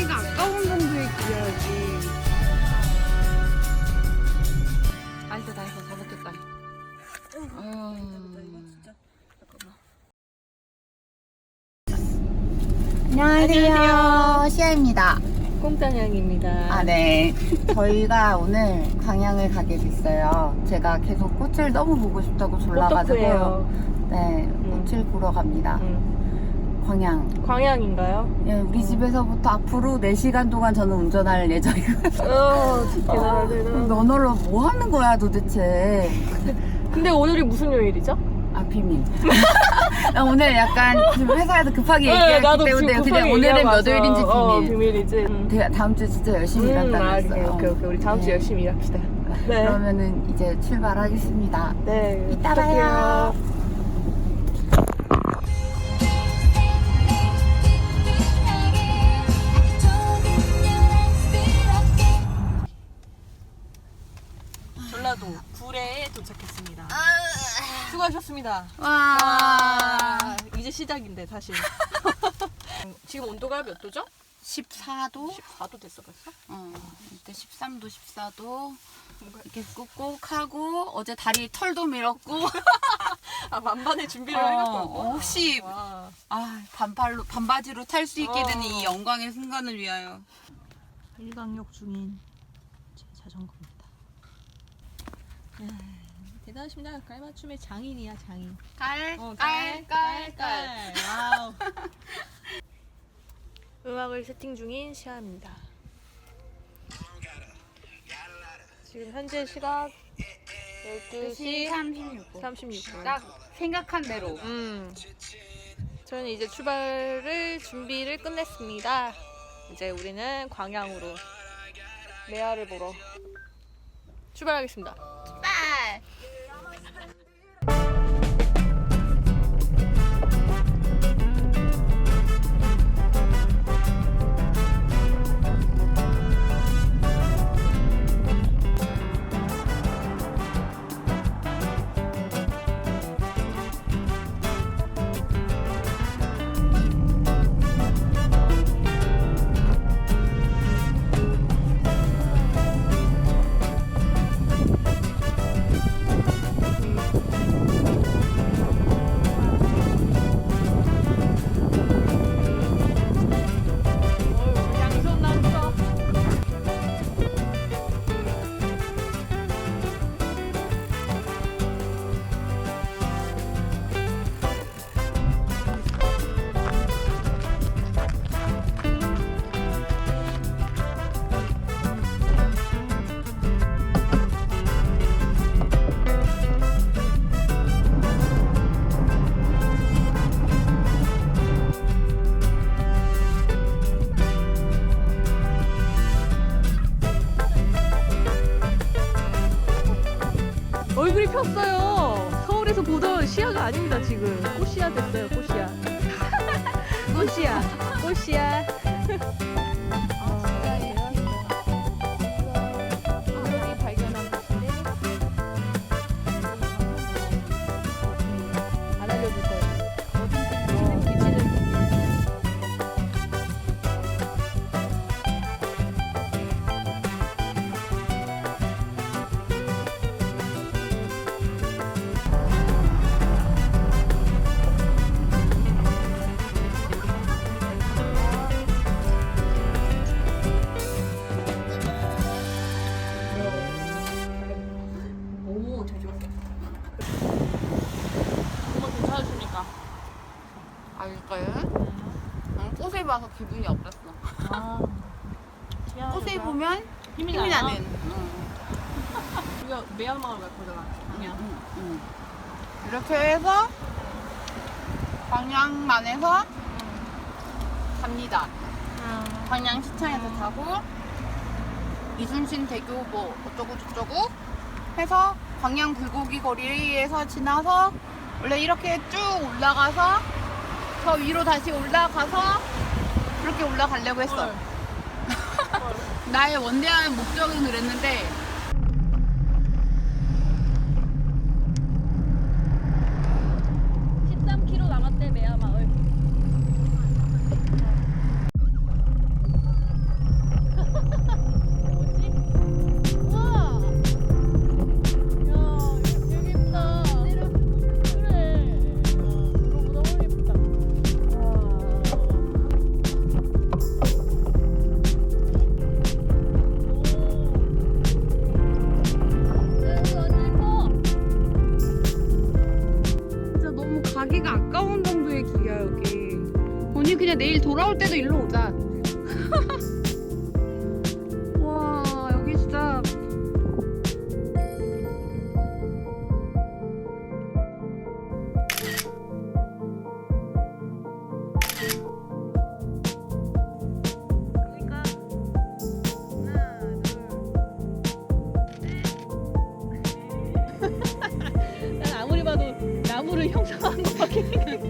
자기가 아까운 정도에 기어야지. 아이고 나 이거 잘못했다. 안녕하세요. 시아입니다. 꽁짜냥입니다. 아, 네. 저희가 오늘 광양을 가게 됐어요. 제가 계속 꽃을 너무 보고 싶다고 졸라가지고. 네, 꽃을 보러 갑니다. 음. 광양. 광양인가요? 예, 우리 집에서부터 앞으로 4시간 동안 저는 운전할 예정이거든요. 어, 대단하다, 대단하다. 너너로 뭐 하는 거야 도대체? 근데 오늘이 무슨 요일이죠? 아, 비밀. 나 오늘 약간 지금 회사에서 급하게 얘기했기 때문에 그냥 오늘은 얘기하고 몇. 요일인지 어, 비밀. 비밀이지. 음. 대- 다음 주 진짜 열심히 음, 일한다고 아, 했어요. 오케이, 오케이, 오케이. 우리 다음 주 네. 열심히 일합시다. 네. 그러면은 이제 출발하겠습니다. 네. 이따 봐요. 전라 수고하셨습니다. 와. 아, 이제 시작인데 사실. 지금 온도가 몇 도죠? 14도? 14도 됐어 벌써? 어, 이때 13도, 14도. 이렇게 꾹꾹하고 어제 다리 털도 밀었고 아 만반의 준비를 어, 해갖고 어, 혹시 와. 아 반팔로 반바지로 탈 수 있게 된 어. 이 영광의 순간을 위하여 일광욕 중인 제 자전거입니다. 야, 대단하십니다. 깔맞춤의 장인이야 장인. 깔, 어, 깔, 깔, 깔. 와우. 음악을 세팅 중인 시아입니다. 지금 현재 시각 12시 36분 36분. 딱 생각한 대로 음. 저는 이제 출발을 준비를 끝냈습니다. 이제 우리는 광양으로 메아를 보러 출발하겠습니다. 양 아닙니다 지금. 꽃시야 됐어요 꽃 꽃을 보면 힘이, 힘이 나요? 나는. 우리가 매한마을 갈 거잖아. 그냥. 응, 응. 이렇게 해서 광양만에서 갑니다. 광양 시청에서 타고 이순신 대교 뭐 어쩌고 저쩌고 해서 광양 불고기 거리에서 지나서 원래 이렇게 쭉 올라가서 저 위로 다시 올라가서 그렇게 올라가려고 했어. 나의 원대한 목적은 그랬는데 그냥 내일 돌아올 때도 일로 오자. 와 여기 진짜 그러니까 난 아무리 봐도 나무를 형상화한 것밖에.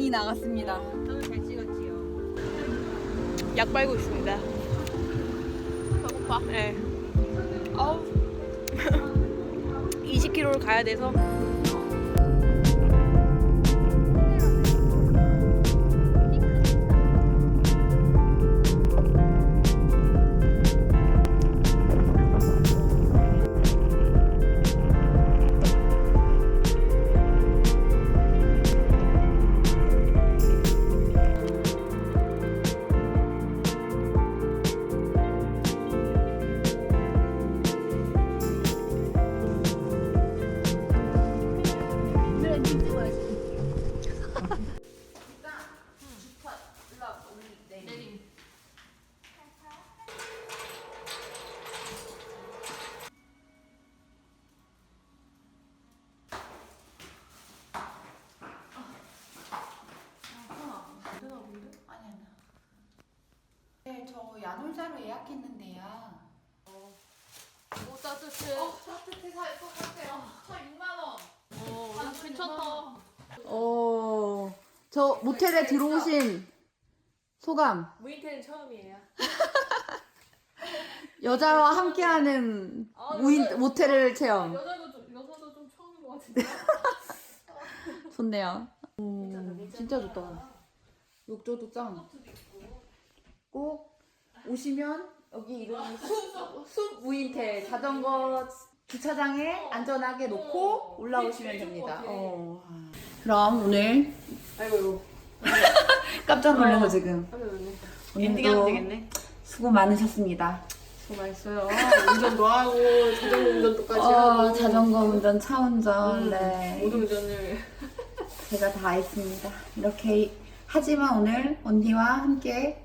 많이 나갔습니다. 저는 잘 찍었지요. 약 빨고 있습니다. 배고파? 네. 아우. 20km를 가야 돼서. 저 야놀자로 예약했는데요. 오 따뜻해. 따뜻해 살것 같아요. 저 6만 원. 어, 괜찮다. 어, 저 모텔에 들어오신 소감. 무인텔은 처음이에요. 여자와 함께하는 아, 무인 여자- 모텔을 체험. 여자도 좀 여자도 좀 처음인 것 같은데. 좋네요. 오, 진짜 좋다. 욕조도 짱. 꼭 오시면 여기 이런 숲, 숲 무인텔 자전거 주차장에 안전하게 놓고 올라오시면 됩니다. 어. 그럼 오늘 아이고 깜짝 놀라서 지금. 엔딩하면 되겠네. 수고 많으셨습니다. 수고 많았어요. 운전도 하고 자전거 운전도까지 어, 하고 자전거 운전, 차 운전, 음, 네. 모든 운전을 제가 다 했습니다. 이렇게 하지만 오늘 언니와 함께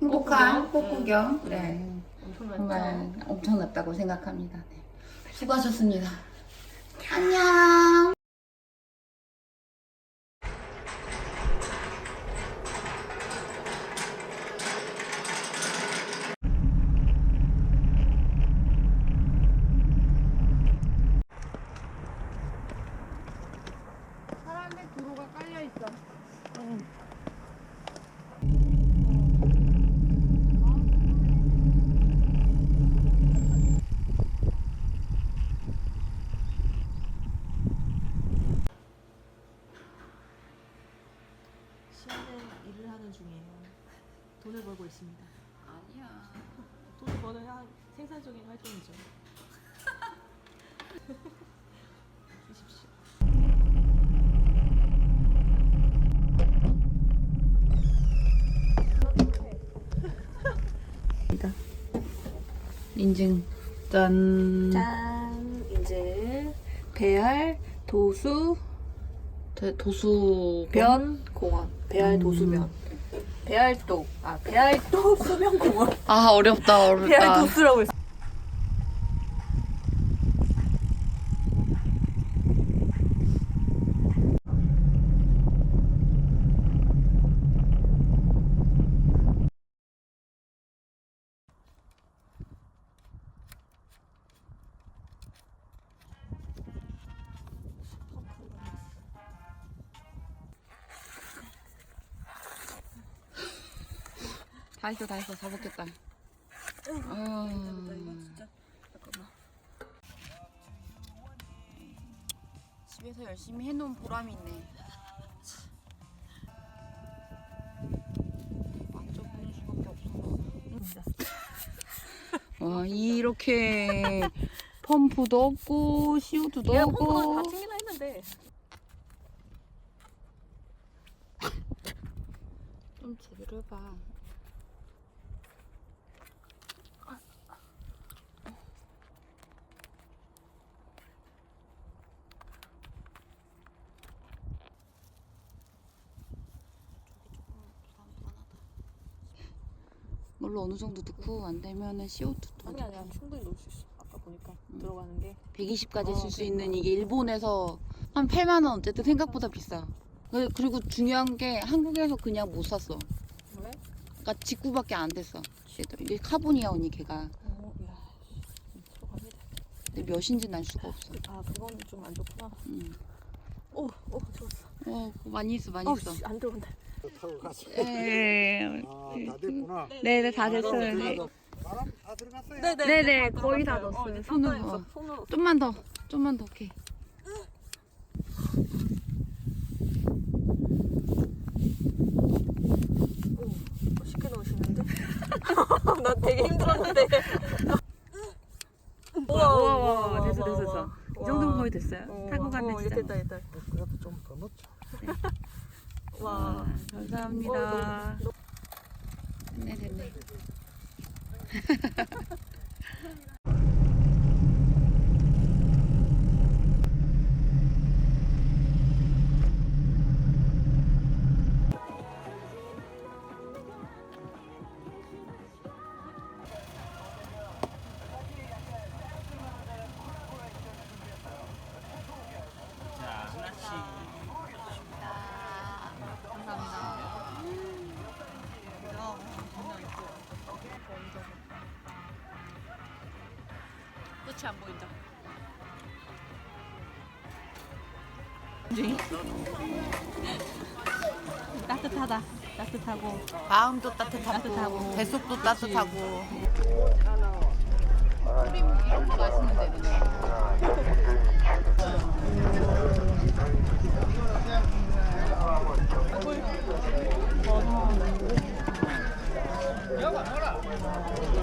행복한 꽃구경? 꽃구경 음. 네. 엄청 정말 엄청났다고 생각합니다. 네. 수고하셨습니다. 안녕. 사람의 도로가 깔려 있어. 인증 짠. 짠. 이제 배알 도수 대, 도수 변 공원. 배알 도수면. 음. 배알도 아 배알도 수면 공원. 아 어렵다 어렵다. 배알 도수라고 했어. 다 했어 다 했어. 다 먹겠다. 아... 집에서 열심히 해놓은 보람이 있네. 만져보는 수밖에 없어 와 이렇게 펌프도 없고 CO2도 내가 없고. pom프가 다 챙기나 했는데. 좀 제대로 해봐 물로 어느 정도 넣고 안 되면은 CO2도 아니 아니야 충분히 넣을 수 있어. 아까 보니까 음. 들어가는 게. 120까지 어, 쓸 수. 있는 이게 일본에서 한 8만 원 어쨌든 생각보다 비싸. 그- 그리고 중요한 게 한국에서 그냥 못 샀어. 왜? 그러니까 직구밖에 안 됐어. 이게 카본이야 언니 걔가. 어, 야, 음, 들어갑니다. 근데 몇인지는 알 수가 없어. 아 그건 좀안 좋구나. 음. 오, 오 좋았어. 어 많이 있어 많이 어, 있어. 씨, 안 들어간다. 타고. 네, 아, 다 됐구나. 네 네 다 아, 됐어요. 들어가서 바람 다 들어갔어요. 네네, 거의 다 넣었어요. 손으로. 좀만 더, 좀만 더 오케이. 오, 쉽게 넣으시는데? 나 되게 힘들었는데. 우와, 우와, 우와, 됐어, 됐어, 됐어. 이 와. 정도면 거의 됐어요. 어, 타고 어, 갔네 이제 진짜. 됐다, 됐다. 그래도 좀더 넣자. 와. 아, 감사합니다. 어, 너무- 됐네 됐네. 끝이 안 보인다. 따뜻하다. 따뜻하고. 마음도 따뜻하고, 따뜻하고. 뱃속도 따뜻하고. 크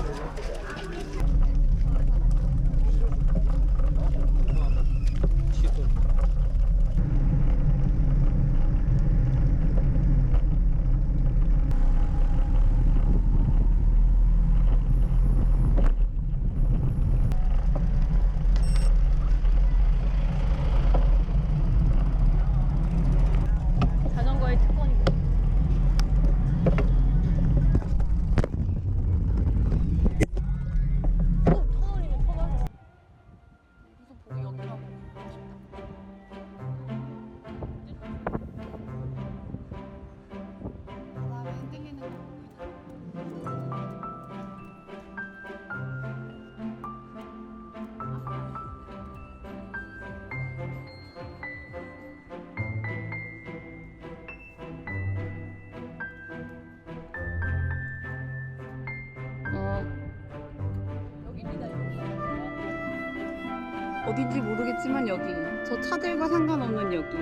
어딘지 모르겠지만 여기. 저 차들과 상관없는 여기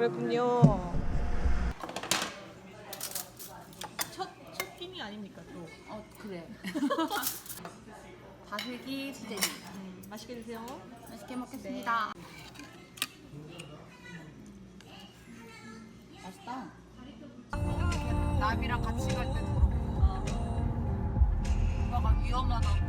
그랬군요. 첫, 첫 끼니 아닙니까, 또? 어 그래. 다슬기 수제비. 음, 맛있게 드세요. 맛있게 먹겠습니다. 맛있다. 이렇게 남이랑 같이 갈 때도 그렇고. 오빠가 위험하다고.